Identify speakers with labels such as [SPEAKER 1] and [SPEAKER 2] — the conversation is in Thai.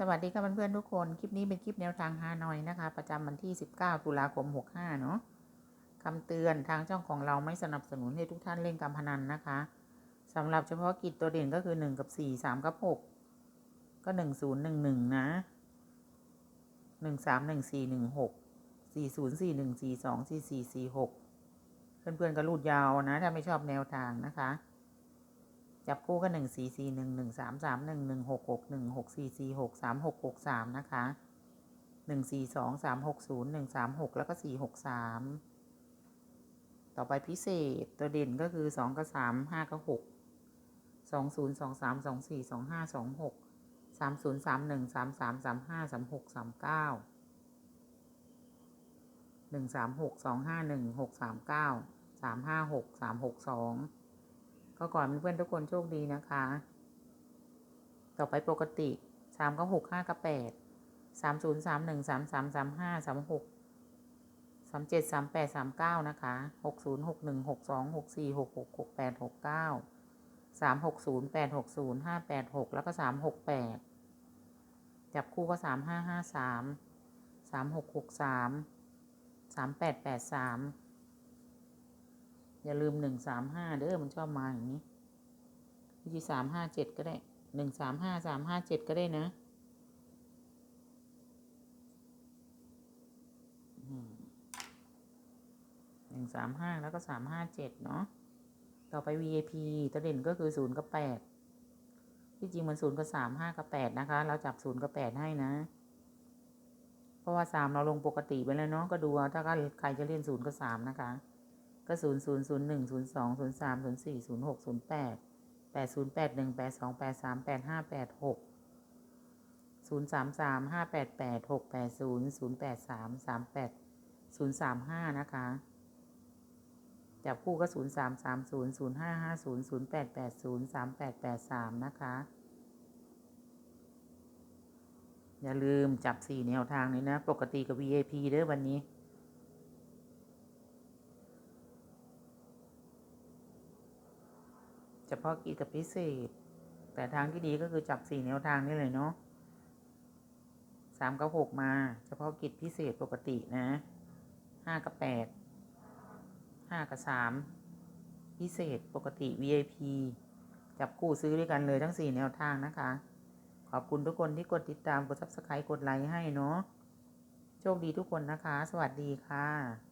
[SPEAKER 1] สวัสดีค่ะเพื่อนๆทุกคน คลิปนี้เป็นคลิปแนวทางฮานอยนะคะ ประจำวันที่ 19 ตุลาคม 65 เนาะคำเตือนทางช่องของเราไม่สนับสนุนให้ทุกท่านเล่นการพนันนะคะสำหรับเฉพาะกิจตัวเด่นก็คือ 1 กับ 4 3 กับ 6 ก็ 1 0 1 1 นะ 1 3 1 4 1 6 4 0 4 1 4 2 4 4 4 6 เพื่อนๆก็รูดยาวนะ ถ้าไม่ชอบแนวทางนะคะ จับคู่กัน1 4 4 1 1 3 3 1 1 6 6 1 6 4 4 6 3 6 6 3 นะคะ 1 4 2 3 6 0 1 3 6 แล้วก็ 4 6 3 ต่อไปพิเศษตัวเด่นก็คือ 2 กับ 3 5 กับ 6 2 0 2 3 2 4 2 5 2 6 3 0 3 1 3 3 3 5 3 6 3 9 1 3 6 2 5 1 6 3 9 3 5 6 3 6 2 ก็ก่อนเพื่อนทุกคนโชคดีนะคะ ต่อไปปกติสามก็หกห้าก็แปดสามศูนย์สามหนึ่งสามสามสามห้าสามหกสามเจ็ดสามแปดสามเก้านะคะหกศูนย์หกหนึ่งหกสองหกสี่หกหกหกแปดหกเก้าสามหกศูนย์แปดหกศูนย์ห้าแปดหกแล้วก็สามหกแปดจับคู่ก็สามห้าห้าสามสามหกหกสามสามแปดแปดสาม อย่าลืมหนึ่งสามห้าเด้อมันชอบมาอย่างนี้วิธีสามห้าเจ็ดก็ได้หนึ่งสามห้าสามห้าเจ็ดก็ได้นะหนึ่งสามห้าแล้วก็สามห้าเจ็ดเนาะต่อไป VIP ตัวเด่นก็คือศูนย์กับแปดที่จริงมันศูนย์กับสามห้ากับแปดนะคะ เราจับศูนย์กับแปดให้นะ เพราะว่าสามเราลงปกติไปแล้วเนาะก็ดูถ้าใครจะเล่นศูนย์กับสามนะคะ ก็ศูนย์ศูนย์ศูนย์หนึ่งศูนย์สองศูนย์สามศูนย์สี่ศูนย์หกศูนย์แปดแปดศูนย์แปดหนึ่งแปดสองแปดสามแปดห้าแปดหกศูนย์สามสามห้าแปดแปดหกแปดศูนย์ศูนย์แปดสามสามแปดศูนย์สามห้านะคะจับคู่ก็ศูนย์สามสามศูนย์ศูนย์ห้าห้าศูนย์ศูนย์แปดแปดศูนย์สามแปดแปดสามนะคะ อย่าลืมจับสี่แนวทางนี้นะ ปกติกับ VIP เด้อวันนี้ เฉพาะกิจกับพิเศษ แต่ทางที่ดีก็คือจับสี่แนวทางนี่เลยเนาะสามกับหกมา เฉพาะกิจพิเศษปกตินะห้ากับแปดห้ากับสามพิเศษปกติ VIP จับคู่ซื้อด้วยกันเลยทั้งสี่แนวทางนะคะ ขอบคุณทุกคนที่กดติดตามกด subscribe กดไลค์ให้เนาะโชคดีทุกคนนะคะ สวัสดีค่ะ